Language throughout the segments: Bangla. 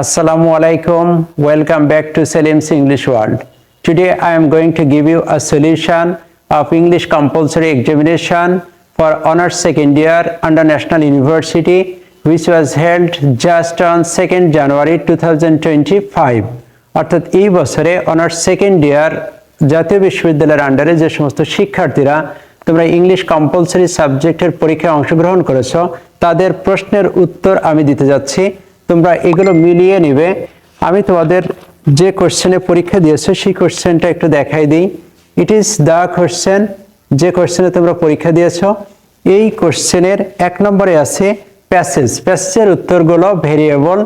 Assalamu alaikum. Welcome back to Salim's English World. Today I am going to give you a solution of English compulsory examination for honors second year under National University which was held just on 2nd January 2025 অর্থাৎ এই বছরে অনার্স সেকেন্ড ইয়ার জাতীয় বিশ্ববিদ্যালয়ের আন্ডারে যে সমস্ত শিক্ষার্থীরা তোমরা ইংলিশ কম্পালসারি সাবজেক্টের পরীক্ষায় অংশগ্রহণ করেছ তাদের প্রশ্নের উত্তর আমি দিতে যাচ্ছি তোমরা এগুলো মিলিয়ে নিবে। আমি তোমাদের যে কোশ্চেনে পরীক্ষা দিয়েছ, সেই কোশ্চেনটা একটু দেখাই দিই। ইট ইজ দ্য কোশ্চেন যে কোশ্চেনে তোমরা পরীক্ষা দিয়েছ, এই কোশ্চেনের এক নম্বরে আছে প্যাসেজ প্যাসেজের উত্তরগুলো ভেরিয়েবল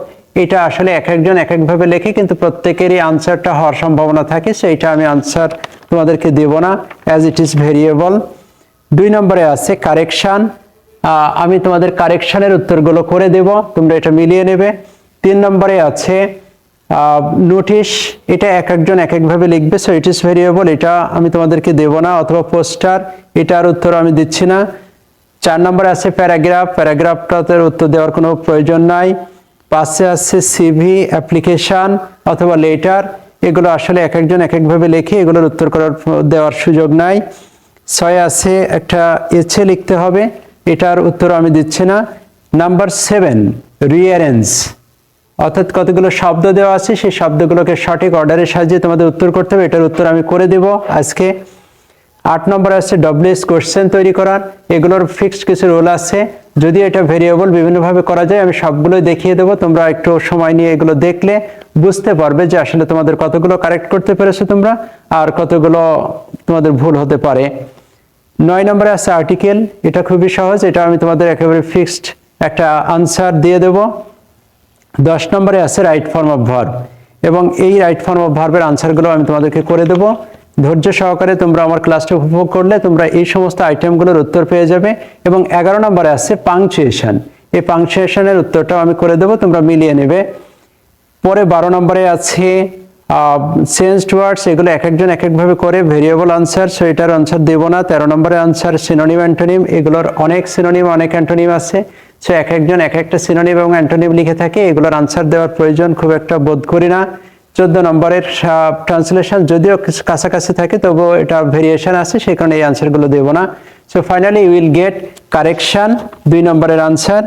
এটা আসলে এক একজন এক একভাবে লেখে, কিন্তু প্রত্যেকেরই আনসারটা হওয়ার সম্ভাবনা থাকে, সেইটা আমি আনসার তোমাদেরকে দেব না অ্যাজ ইট ইজ ভেরিয়েবল দুই নম্বরে আছে কারেকশান আমি তোমাদের কারেকশানের উত্তরগুলো করে দেব। তোমরা এটা মিলিয়ে নেবে। তিন নম্বরে আছে নোটিশ এটা এক একজন এক একভাবে লিখবে সো ইট ইস ভেরিয়েবল এটা আমি তোমাদেরকে দেব না, অথবা পোস্টার এটার উত্তর আমি দিচ্ছি না। চার নম্বরে আছে প্যারাগ্রাফ প্যারাগ্রাফটাতে উত্তর দেওয়ার কোনো প্রয়োজন নাই। পাশে আছে সিভি অ্যাপ্লিকেশন অথবা লেটার এগুলো আসলে এক একজন এক একভাবে লেখে এগুলোর উত্তর করার দেওয়ার সুযোগ নাই। ছয় আছে, একটা এছে লিখতে হবে। এটার উত্তর আমি দিচ্ছি না। নাম্বার সেভেন রিয়ারেন্স অর্থাৎ কতগুলো শব্দ দেওয়া আছে, সেই শব্দগুলোকে সঠিক অর্ডারের সাহায্যে তোমাদের উত্তর করতে হবে। এটার উত্তর আমি করে দেব আজকে। আট নম্বর আছে ডব্লিউএস কোশ্চেন তৈরি করার। এগুলোর ফিক্সড কিছু রোল আছে। যদি এটা ভেরিয়েবল বিভিন্নভাবে করা যায়, আমি সবগুলোই দেখিয়ে দেবো। তোমরা একটু সময় নিয়ে এগুলো দেখলে বুঝতে পারবে যে আসলে তোমাদের কতগুলো কারেক্ট করতে পেরেছ তোমরা, আর কতগুলো তোমাদের ভুল হতে পারে। নয় নম্বরে আছে আর্টিকেল এটা খুবই সহজ, এটা আমি তোমাদের একেবারে ফিক্সড একটা আনসার দিয়ে দেব। দশ নম্বরে আছে রাইট ফর্ম অফ ভার্ব এবং এই রাইট ফর্ম অফ ভার্বের আনসারগুলো আমি তোমাদেরকে করে দেবো। ধৈর্য সহকারে তোমরা আমার ক্লাসটা উপভোগ করলে তোমরা এই সমস্ত আইটেমগুলোর উত্তর পেয়ে যাবে, এবং এগারো নম্বরে আছে পাংচুয়েশন এই পাংচুয়েশনের উত্তরটাও আমি করে দেবো, তোমরা মিলিয়ে নেবে। পরে বারো নম্বরে আছে চেঞ্জড ওয়ার্ডস এগুলো এক একজন এক একভাবে করে ভেরিয়েবল আনসার সো এটার আনসার দেবো না, তেরো নম্বরে আনসার সিনোনিম অ্যান্টোনিম এগুলোর অনেক সিনোনিম অনেক অ্যান্টোনিম আছে। সো এক একজন এক একটা সিনোনিম এবং অ্যান্টোনিম লিখে থাকে, এগুলোর আনসার দেওয়ার প্রয়োজন খুব একটা বোধ করি না। চোদ্দ নম্বরের ট্রান্সলেশন যদিও কাছাকাছি থাকে, তবুও এটা ভেরিয়েশন আছে, সেই কারণে এই আনসারগুলো দেবো না। So finally will get correction দুই নম্বরের আনসার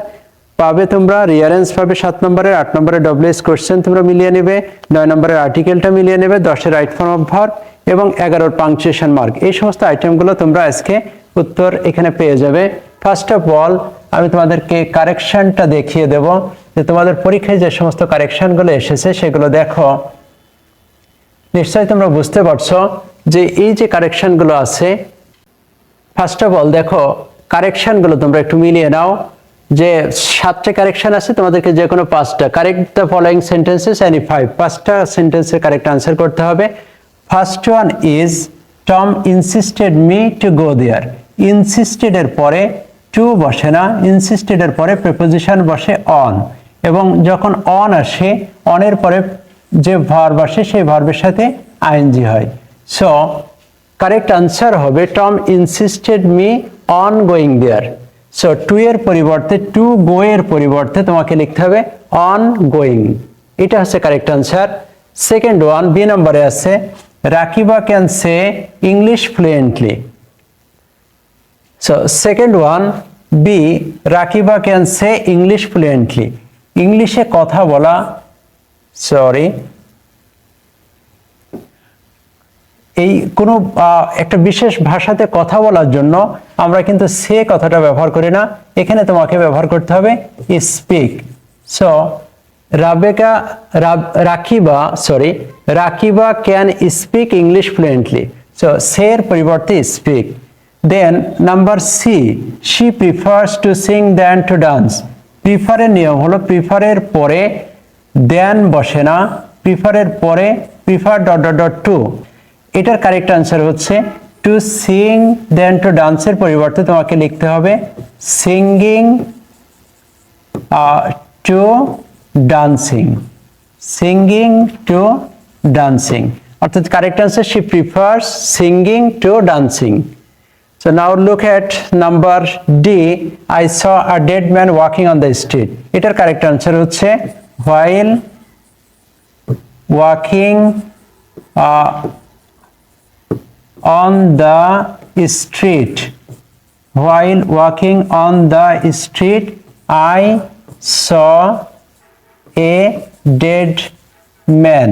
পাবে তোমরা রিয়ারেন্স পাবে সাত নম্বরের, আট নম্বরের ডব্লিউএস কোশ্চেন তোমরা মিলিয়ে নেবে, নয় নম্বরের আর্টিকেলটা মিলিয়ে নেবে, দশের রাইট ফর্ম অফ এবং এগারোর পাংচুয়েশন মার্ক এই সমস্ত আইটেমগুলো তোমরা আজকে উত্তর এখানে পেয়ে যাবে। ফার্স্ট অফ অল আমি তোমাদেরকে কারেকশনটা দেখিয়ে দেব যে তোমাদের পরীক্ষায় যে সমস্ত কারেকশনগুলো এসেছে সেগুলো দেখো। নিশ্চয়ই তোমরা বুঝতে পারছ যে এই যে কারেকশনগুলো আছে ফার্স্ট অফ অল দেখো কারেকশনগুলো তোমরা একটু মিলিয়ে নাও। যে সাতটা কারেকশন আছে, তোমাদেরকে যে কোনো পাঁচটা correct the following sentences any five পাঁচটা সেন্টেন্সের কারেক্ট আনসার করতে হবে। First one is Tom insisted me to go there insisted এর পরে টু বসে না ইনসিস্টেড এর পরে প্রিপোজিশন বসে অন এবং যখন অন আসে অনের পরে যে ভার্ব আসে, সেই ভার্বের সাথে আইএনজি হয়। সো কারেক্ট আনসার হবে Tom insisted me on going there so to এর পরিবর্তে টু গো এর পরিবর্তে তোমাকে লিখতে হবে অন গোয়িং এটা হচ্ছে correct answer second one B নম্বরে আছে Rakiba can say English fluently so second one B Rakiba can say English fluently ইংলিশে কথা বলা সরি এই কোনো একটা বিশেষ ভাষাতে কথা বলার জন্য আমরা কিন্তু সে কথাটা ব্যবহার করি না। এখানে তোমাকে ব্যবহার করতে হবে speak so Rabeka Rakiba sorry Rakiba can speak English fluently so সের পরিবর্তে speak then number C she prefers to sing than to dance প্রিফারের নিয়ম হলো প্রিফারের পরে দেন বসে না। প্রিফারের পরে prefer dot dot dot to এটার কারেক্ট আনসার হচ্ছে টু সিং দেন টু ডান্সের পরিবর্তে তোমাকে লিখতে হবে singing to dancing singing to dancing অর্থাৎ correct answer she prefers singing to dancing So now look at number D. I saw a dead man walking on street. এটার কারেক্ট আনসার হচ্ছে while walking on the street. While walking on the street, i saw a dead man.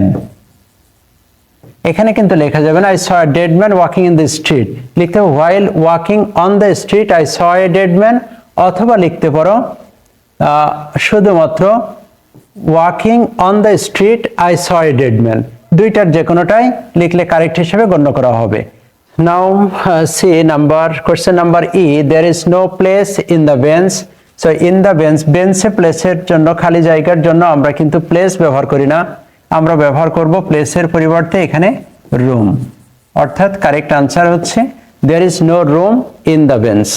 এখানে কিন্তু লেখা যাবে না I saw a dead man walking in the street লিখতে while walking on the street I saw a dead man অথবা লিখতে পারো শুধুমাত্র walking on the street I saw a dead man দুইটার যে কোনোটাই লিখলে কারেক্ট হিসেবে গণ্য করা হবে। Now C number question number E there is no place in the bench so in the bench বেঞ্চে প্লেসের জন্য, খালি জায়গার জন্য আমরা কিন্তু প্লেস ব্যবহার করি না। আমরা ব্যবহার করব প্লেসের পরিবর্তে এখানে রুম অর্থাৎ কারেক্ট আনসার হচ্ছে there is no room in the bench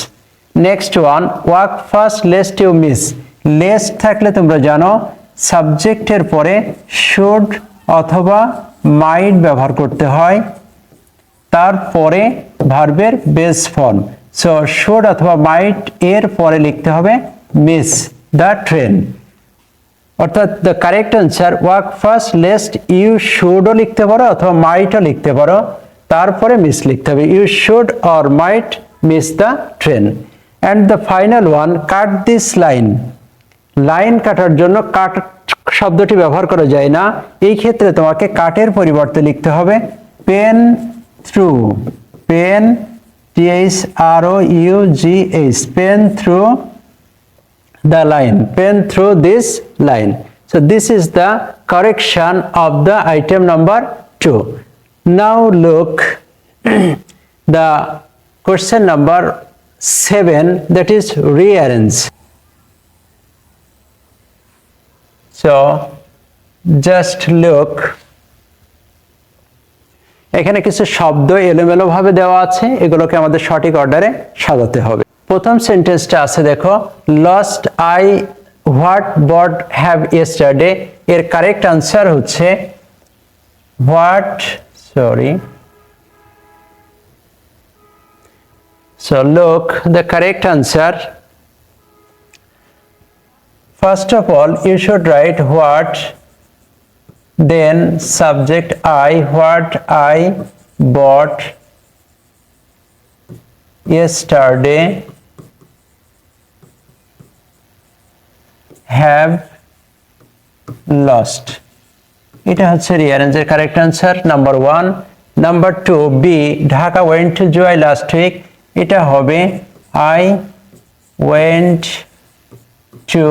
next one walk first lest you miss lest থাকলে তোমরা জানো সাবজেক্টের পরে শুড অথবা মাইট ব্যবহার করতে হয়। তারপরে ভার্বের বেস ফর্ম সো শুড অথবা মাইট এর পরে লিখতে হবে মিস দ্য ট্রেন অর্থাৎ the correct answer work first lest you শুডও লিখতে পারো অথবা মাইটও লিখতে পারো। তারপরে মিস লিখতে হবে। You should or might miss the train and the final one cut this line line কাটার জন্য কাট শব্দটি ব্যবহার করা যায় না। এই ক্ষেত্রে তোমাকে কাটের পরিবর্তে লিখতে হবে pen through. Pen T H R O U G H pen through the line, pen through this line. So this is the correction of the item number two now look the question number seven that is rearrange so just look. এখানে কিছু শব্দ এলোমেলোভাবে দেওয়া আছে এগুলোকে আমাদের সঠিক অর্ডারে সাজাতে হবে। প্রথম সেন্টেন্সটা আছে দেখো lost I what bought have yesterday এর কারেক্ট আনসার হচ্ছে what sorry So look, the correct answer. First of all, you should write what, then subject I, what I bought yesterday, have lost. এটা হচ্ছে রিয়ারেঞ্জের correct answer number one number two B Dhaka went to Joy last week এটা হবে I went two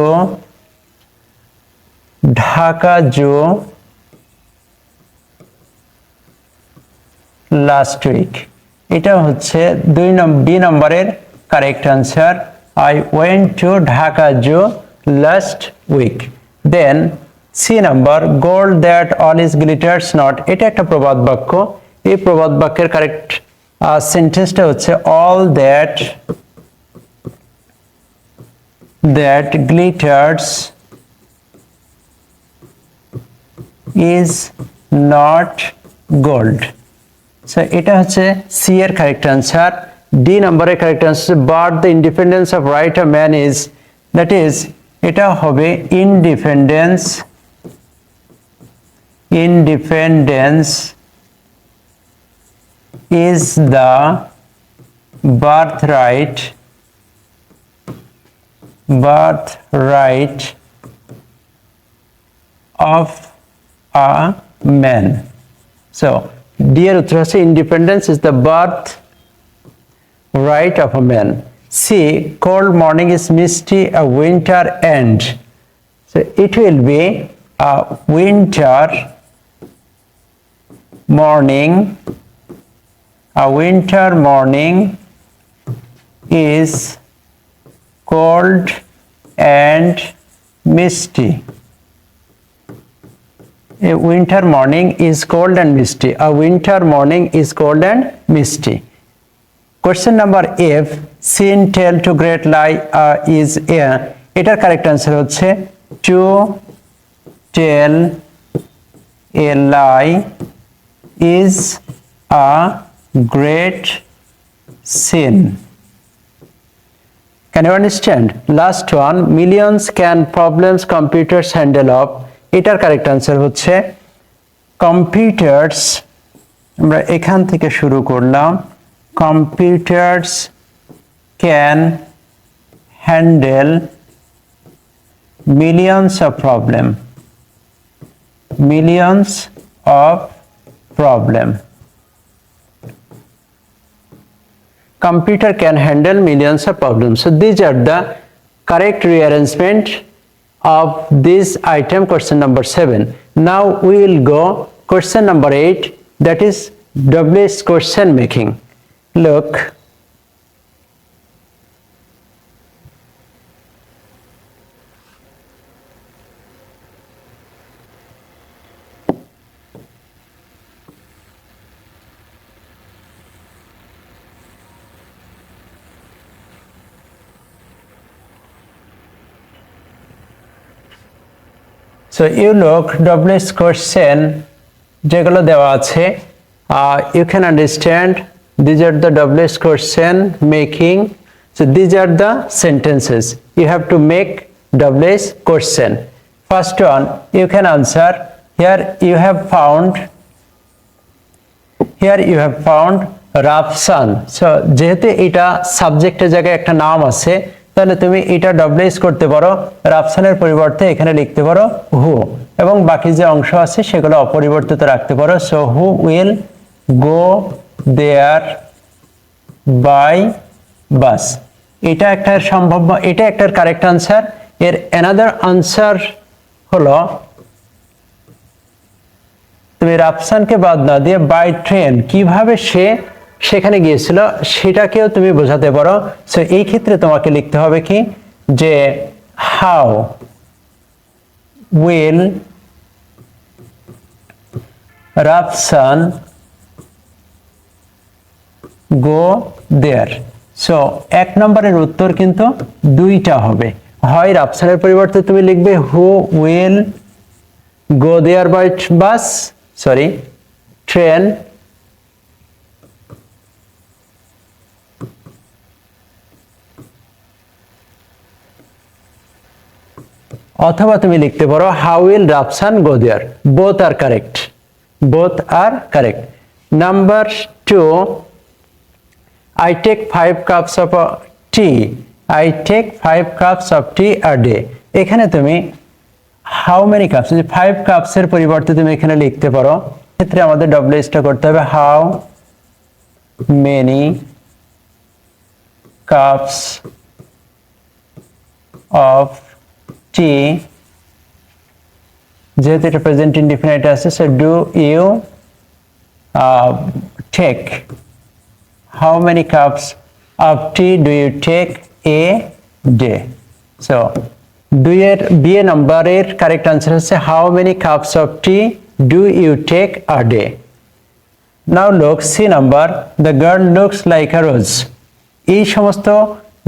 Dhaka zoo last week এটা হচ্ছে দুই বি নম্বরের correct answer I went to Dhaka zoo last week then C number gold that all is glitters not এটা একটা প্রবাদ বাক্য। এই প্রবাদ বাক্যের কারেক্ট সেন্টেন্সটা হচ্ছে all that that glitters is not gold so এটা হচ্ছে সি এর কারেক্ট আনসার ডি নাম্বারের correct answer but the independence of right of man is that is এটা হবে independence independence is the birthright birthright of are men. So, dear trustee, independence is the birth right of a man. See, cold morning is misty, a winter end. So, it will be a winter morning. A winter morning is cold and misty. A winter morning is cold and misty. A winter morning is cold and misty. Question number F. Sin, tell to great lie uh, is a. এটার কারেক্ট আনসার হচ্ছে to tell a lie is a great sin. Can you understand? Last one, millions can problems computers handle up. এটার কারেক্ট আনসার হচ্ছে কম্পিউটার্স আমরা এখান থেকে শুরু করলাম। Computers can handle millions of problem millions of problem computer can handle millions of problem so these are the correct rearrangement of this item question number 7 now we will go question number 8 that is WH question making. Look so you look W S question যেগুলো দেওয়া আছে you can understand these are the W S question making so these are the sentences you have to make W S question first one you can answer here you have found here you have found Rafsan so যেহেতু এটা সাবজেক্টের জায়গায় একটা নাম আছে তাহলে তুমি এটা ডবলাইজ করতে পারো, রাফসানের পরিবর্তে এখানে লিখতে পারো হু এবং বাকি যে অংশ আছে সেগুলো অপরিবর্তিত রাখতে পারো so who will go there by bus এটা একটা সম্ভাব্য, এটা একটা কারেক্ট আনসার এর অ্যানাদার আনসার হলো, তুমি রাফসানকে বাদ না দিয়ে বাই ট্রেন কীভাবে সে সেখানে গিয়েছিল, সেটাকেও তুমি বোঝাতে পারো। সো এই ক্ষেত্রে তোমাকে লিখতে হবে কি? যে how will Rafsan go there so এক নম্বরের উত্তর কিন্তু দুইটা হবে। হয় রাফসানের পরিবর্তে তুমি লিখবে who will go there by bus sorry train অথবা তুমি লিখতে পারো how will Rafsan go there both are correct both are correct number two I take five cups of tea I take five cups of tea R day এখানে তুমি হাউ মেনি কাপস ফাইভ কাপসের পরিবর্তে তুমি এখানে লিখতে পারো ক্ষেত্রে আমাদের ডব্লিউএসটা করতে হবে how many cups of tea যেহেতু এটা প্রেজেন্ট ইনডিফিনাইট আছে so do you take how many cups of tea do you take a day? So দুইয়ের বিয়ে নাম্বারের কারেক্ট আনসার হচ্ছে how many cups of tea do you take a day now look C number the girl looks like a rose এই সমস্ত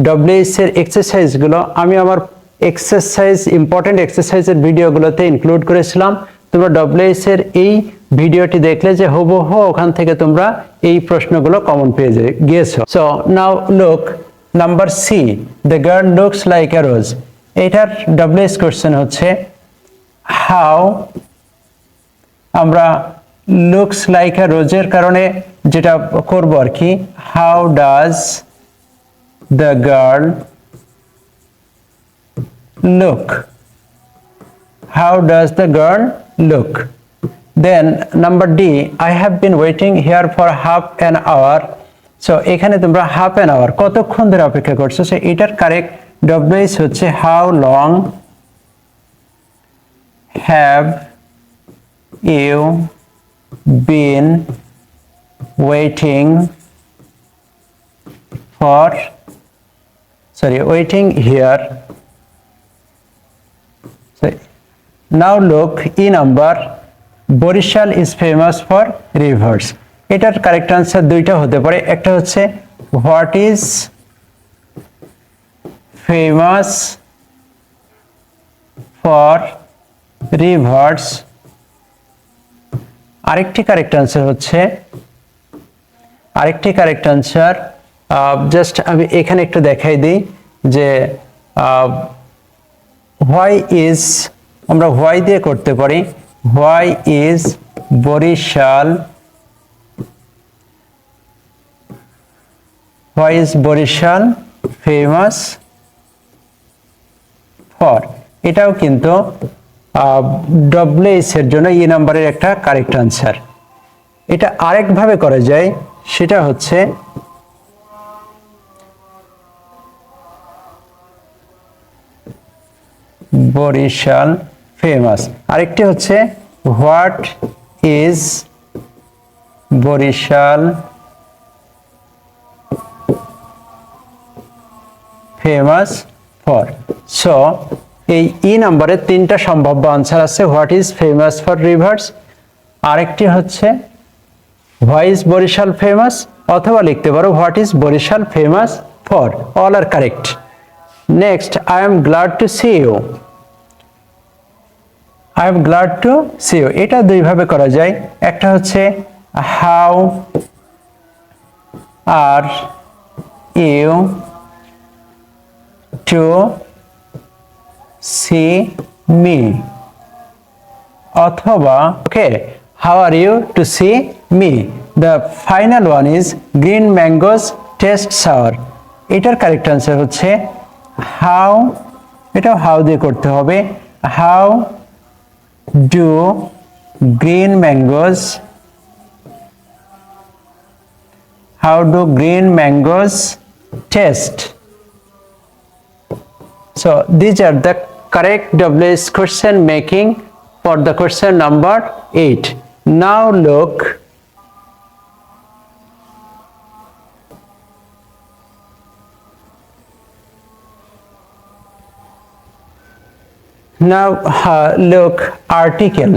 ডব্লিউএস এর এক্সারসাইজগুলো আমি আমার এক্সারসাইজ ইম্পর্টেন্ট এক্সারসাইজের ভিডিওগুলোতে ইনক্লুড করেছিলাম। তোমরা ডব্লিউএস এর এই ভিডিওটি দেখলে যে হুবহু ওখান থেকে তোমরা এই প্রশ্নগুলো কমন পেয়ে গিয়েছো। So now look number C the girl looks like a rose এটার ডব্লিউএস কোশ্চেন হচ্ছে হাউ আমরা লুকস লাইক এ রোজের কারণে যেটা করব আর কি how does the girl look how does the girl look then number d i have been waiting here for half an hour so এখানে তোমরা হাফ অ্যান আওয়ার কতক্ষণ ধরে অপেক্ষা করছো সে এটার কারেক্ট ডব্লিউএস হচ্ছে how long have you been waiting for sorry waiting here Now look E number. Barishal is famous for rivers এটার কারেক্ট আনসার দুইটা হতে পারে। একটা হচ্ছে what is famous for rivers আরেকটি কারেক্ট আনসার হচ্ছে আরেকটি কারেক্ট আনসার জাস্ট আমি এখানে একটু দেখাই দিই যে আহ, হোয়াই ইজ, আমরা হোয়াই দিয়ে করতে পারি। Why is Barishal, why is Barishal famous for. এটাও কিন্তু ডব্লিউএস এর জন্য ই নাম্বারের একটা কারেক্ট আনসার এটা আরেকভাবে করা যায়, সেটা হচ্ছে বরিশাল ফেমাস আরেকটি হচ্ছে, what is Barishal famous for so এই ই নাম্বারের তিনটা সম্ভাব্য আনসার আছে। What is famous for rivers আরেকটি হচ্ছে, হোয়াই ইজ বরিশাল ফেমাস অথবা লিখতে পারো, what is Barishal famous for all are correct next I am glad to see you I am glad to see you এটা দুইভাবে করা যায়। একটা হচ্ছে how are you to see me অথবা, okay how are you to see me the final one is green mangoes taste sour এটার কারেক্ট আনসার হচ্ছে হাউ এটাও হাউ দিয়ে করতে হবে। How do green mangoes? How do green mangoes taste? So these are the correct WS question making for the question number 8 now look Now uh, look article.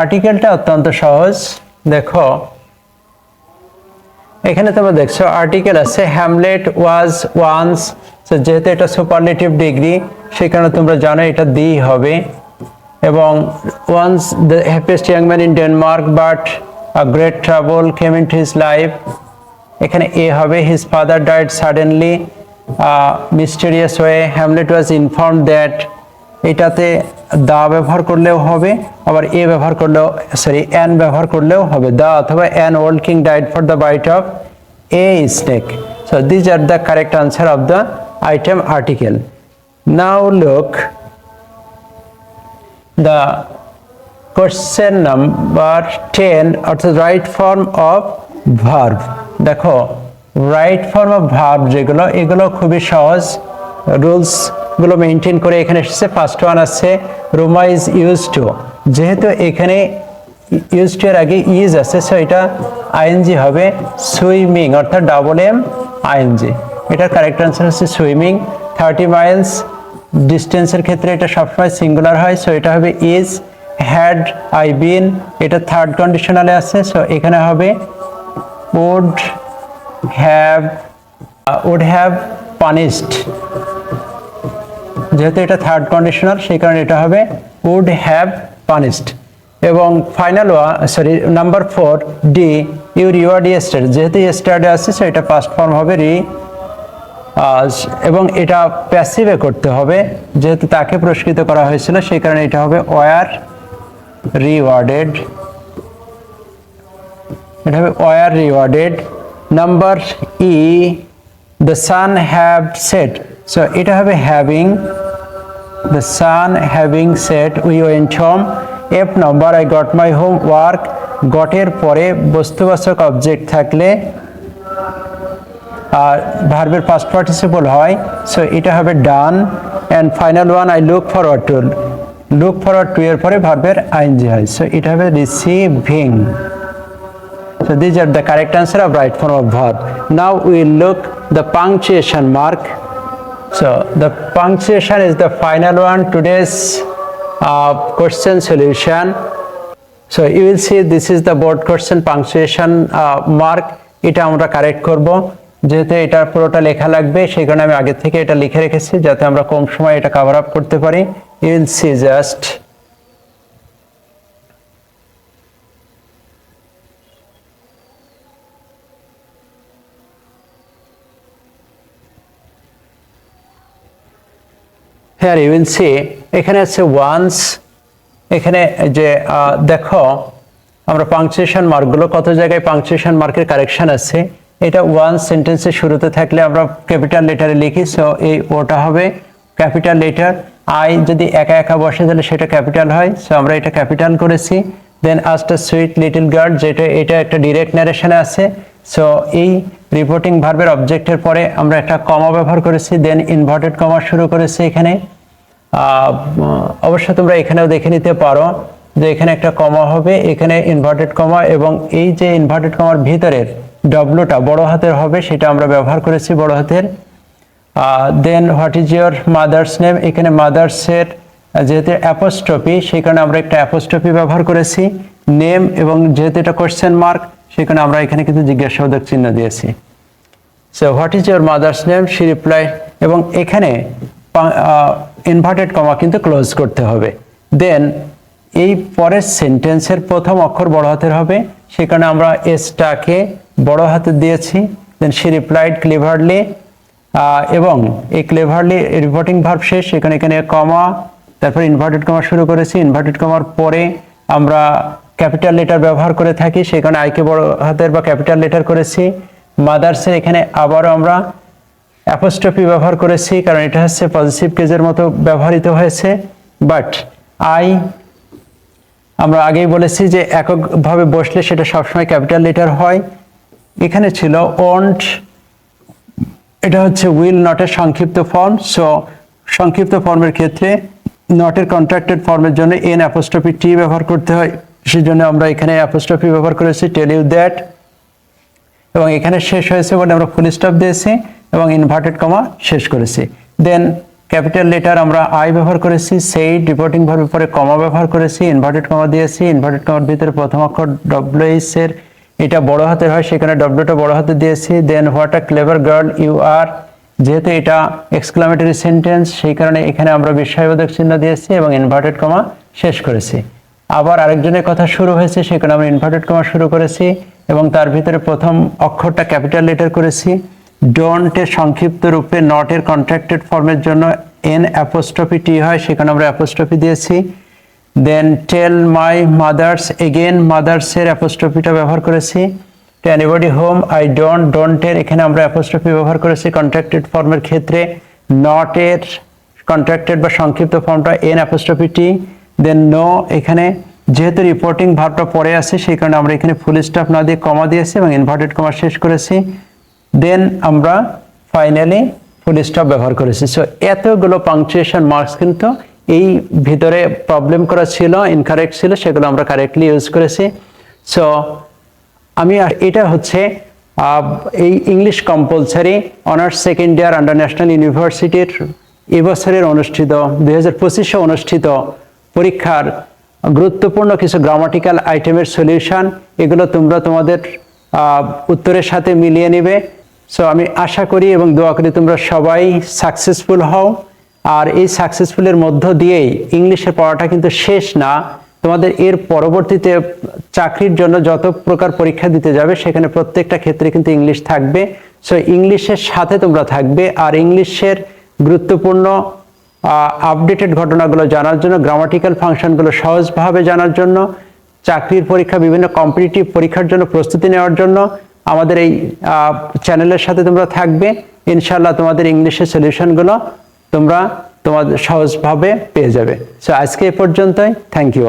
আর্টিকেলটা অত্যন্ত সহজ। দেখো। এখানে তোমরা দেখছ আর্টিকেল আছে হ্যামলেট ওয়াজ ওয়ান্স যেহেতু এটা সুপারলেটিভ ডিগ্রি সেই কারণে তোমরা জানো এটা দি হবে। এবং once the happiest young man in Denmark but a great travel came in his life এখানে এ হবে his father died suddenly mysterious way Hamlet was inform that এটাতে দা ব্যবহার করলেও হবে, আবার এ ব্যবহার করলেও সরি অ্যান ব্যবহার করলেও হবে। দা অথবা an old king died for the bite of a snake so these are the correct answer of the item article. Now look, the question number 10 অর্থাৎ right form of verb. দেখো রাইট ফর্ম অফ ভার্ব যেগুলো, এগুলো খুবই সহজ রুলস গুলো মেনটেন করে এখানে এসেছে। ফার্স্ট ওয়ান আছে রোমা ইজ ইউজ টু যেহেতু এখানে ইউজ টু এর আগে ইজ আছে সো এটা আইএনজি হবে সুইমিং অর্থাৎ ডাবল এম আইএনজি এটার কারেক্ট আনসার হচ্ছে সুইমিং থার্টি মাইলস ডিস্টেন্সের ক্ষেত্রে এটা সবসময় সিঙ্গুলার হয় সো এটা হবে ইজ হ্যাড আই বিন এটা থার্ড কন্ডিশনালে আছে সো এখানে হবে would have would have punished যেহেতু এটা থার্ড কন্ডিশনাল সেই কারণে এটা হবে উড হ্যাভ পানিশড এবং ফাইনাল ওয়া sorry number four D you reward yesterday যেহেতু ইয়েস্টারডে আছে সো এটা পাস্ট ফর্ম হবে রি এবং এটা প্যাসিভে করতে হবে। যেহেতু তাকে পুরস্কৃত করা হয়েছিল, সেই কারণে এটা হবে ওয়ার রিওয়ার্ডেড এটা হবে were rewarded number E the sun have set so এটা হবে having the sun having set we went home F number I got my homework গটের পরে বস্তুবাচক অবজেক্ট থাকলে, আর ভার্বের পাস্ট পার্টিসিপল হয় সো এটা হবে done and final one I look forward to look forward to এর পরে ভার্বের আইনজি হয় সো এটা হবে receiving So, these are the correct answer of right form of verb. Now, we look the punctuation mark. So the punctuation is the final one today's uh, question solution. So you will see this is the board question punctuation uh, mark. এটা আমরা কারেক্ট করব যেহেতু এটার পুরোটা লেখা লাগবে সেই কারণে আমি আগে থেকে এটা লিখে রেখেছি যাতে আমরা কম সময় এটা কভার আপ করতে পারি you will see just you will see, এখানে আছে once, এখানে যে দেখো, আমরা পাংচুয়েশন মার্কগুলো কত জায়গায় পাংচুয়েশন মার্কের কারেকশন আছে, এটা ওয়ান সেন্টেন্সের শুরুতে থাকলে আমরা ক্যাপিটাল লেটারে লিখি সো এই ওটা হবে ক্যাপিটাল লেটার আই যদি একা একা বসে, তাহলে সেটা ক্যাপিটাল হয় সো আমরা এটা ক্যাপিটাল করেছি। দেন আস্ট সুইট লিটল গার্ড যেটা, এটা একটা ডিরেক্ট ন্যারেশনে আছে সো এই রিপোর্টিং ভার্বের অবজেক্টের পরে আমরা একটা কমা ব্যবহার করেছি দেন ইনভার্টেড কমা শুরু করেছি এখানে। অবশ্য তোমরা এখানেও দেখে নিতে পারো যে এখানে একটা কমা হবে, এখানে ইনভার্টেড কমা এবং এই যে ইনভার্টেড কমার ভিতরের ডব্লুটা বড় হাতের হবে, সেটা আমরা ব্যবহার করেছি বড় হাতের। Then what is your mother's name এখানে মাদার্সের যেহেতু অ্যাপোস্ট্রপি সেই কারণে আমরা একটা অ্যাপোস্ট্রপি ব্যবহার করেছি। নেম এবং যেহেতু এটা কোয়েশ্চেন মার্ক সেখানে আমরা এখানে কিন্তু জিজ্ঞাসাবোধক চিহ্ন দিয়েছি। So what is your mother's name C reply এবং এখানে ইনভার্টেড কমা কিন্তু ক্লোজ করতে হবে। দেন এই পরের সেন্টেন্সের প্রথম অক্ষর বড় হাতের হবে। সেখানে আমরা এসটাকে বড় হাতে দিয়েছি। দেন সি রিপ্লাইড ক্লেভারলি এবং এই ক্লেভারলি রিপোর্টিং ভার্ব শেষ। এখানে এখানে কমা তারপর ইনভার্টেড কমা শুরু করেছি। ইনভার্টেড কমার পরে আমরা ক্যাপিটাল লেটার ব্যবহার করে থাকি। সেখানে আইকে বড় হাতের বা ক্যাপিটাল লেটার করেছি। মাদার্সের এখানে আবারও আমরা অ্যাপোস্ট্রফি ব্যবহার করেছি, কারণ এটা হচ্ছে পজিটিভ কেজের মতো ব্যবহৃত হয়েছে। বাট আই আমরা আগেই বলেছি যে এককভাবে বসলে সেটা সবসময় ক্যাপিটাল লেটার হয়। এখানে ছিল ওন্ট এটা হচ্ছে উইল নটের সংক্ষিপ্ত ফর্ম সো সংক্ষিপ্ত ফর্মের ক্ষেত্রে নটের কন্ট্রাক্টেড ফর্মের জন্য এন অ্যাপোস্ট্রফি টি ব্যবহার করতে হয়। সেই জন্য আমরা এখানে অ্যাপোস্ট্রফি ব্যবহার করেছি টেল ইউ দ্যাট এবং এখানে শেষ হয়েছে বলে আমরা ফুল স্টপ দিয়েছি। এবং ইনভার্টেড কমা শেষ করেছি। দেন ক্যাপিটাল লেটার আমরা আই ব্যবহার করেছি সেই রিপোর্টিং ভার্বের পরে কমা ব্যবহার করেছি ইনভার্টেড কমা দিয়েছি ইনভার্টেড কমার ভিতরে প্রথম অক্ষর ডব্লিউএস এর, এটা বড় হাতের হয়, সেখানে ডব্লিউটা বড় হাতে দিয়েছি। Then what a clever girl you are যেহেতু এটা এক্সক্লামেটরি সেন্টেন্স সেই কারণে এখানে আমরা বিস্ময়বোধক চিহ্ন দিয়েছি এবং ইনভার্টেড কমা শেষ করেছি। আবার আরেকজনের কথা শুরু হয়েছে, সেখানে আমরা ইনভার্টেড কমা শুরু করেছি এবং তার ভিতরে প্রথম অক্ষরটা ক্যাপিটাল লেটার করেছি। ডোন্টের সংক্ষিপ্ত রূপে নটের কন্ট্রাক্টেড ফর্মের জন্য এন অ্যাপোস্ট্রফি টি হয় সেখানে আমরা অ্যাপোস্ট্রফি দিয়েছি। Then tell my mother's again মাদার্সের অ্যাপোস্ট্রফিটা ব্যবহার করেছি। To anybody home I don't ডোন্টের এখানে আমরা অ্যাপোস্ট্রফি ব্যবহার করেছি কন্ট্রাক্টেড ফর্মের ক্ষেত্রে। নটের কন্ট্রাক্টেড বা সংক্ষিপ্ত ফর্মটা n apostrophe t then no এখানে যেহেতু রিপোর্টিং ভাবটা পরে আছে, সেই কারণে আমরা এখানে ফুল স্টপ না দিয়ে কমা দিয়েছি এবং ইনভার্টেড কমা শেষ করেছি। দেন আমরা ফাইনালি ফুল স্টপ ব্যবহার করেছি। সো এতগুলো পাংচুয়েশন মার্কস কিন্তু এই ভিতরে প্রবলেম করা ছিল ইনকারেক্ট ছিল, সেগুলো আমরা কারেক্টলি ইউজ করেছি। সো আমি এটা হচ্ছে এই English compulsory honours second year under national ইউনিভার্সিটির এবছরের অনুষ্ঠিত, দুই হাজার পঁচিশে অনুষ্ঠিত পরীক্ষার গুরুত্বপূর্ণ কিছু গ্রামাটিক্যাল আইটেমের সলিউশন এগুলো তোমরা তোমাদের উত্তরের সাথে মিলিয়ে নেবে। সো আমি আশা করি এবং দোয়া করি তোমরা সবাই সাকসেসফুল হও। আর এই সাকসেসফুলের মধ্য দিয়েই ইংলিশের পড়াটা কিন্তু শেষ না। তোমাদের এর পরবর্তীতে চাকরির জন্য যত প্রকার পরীক্ষা দিতে যাবে, সেখানে প্রত্যেকটা ক্ষেত্রে কিন্তু ইংলিশ থাকবে। সো ইংলিশের সাথে তোমরা থাকবে। আর ইংলিশের গুরুত্বপূর্ণ আপডেটেড ঘটনাগুলো জানার জন্য গ্রামাটিক্যাল ফাংশনগুলো সহজভাবে জানার জন্য চাকরির পরীক্ষা, বিভিন্ন কম্পিটিটিভ পরীক্ষার জন্য প্রস্তুতি নেওয়ার জন্য আমাদের এই চ্যানেলের সাথে তোমরা থাকবে। ইনশাল্লাহ তোমাদের ইংলিশের সলিউশনগুলো তোমরা তোমাদের সহজভাবে পেয়ে যাবে। সো আজকে এ পর্যন্তই। Thank you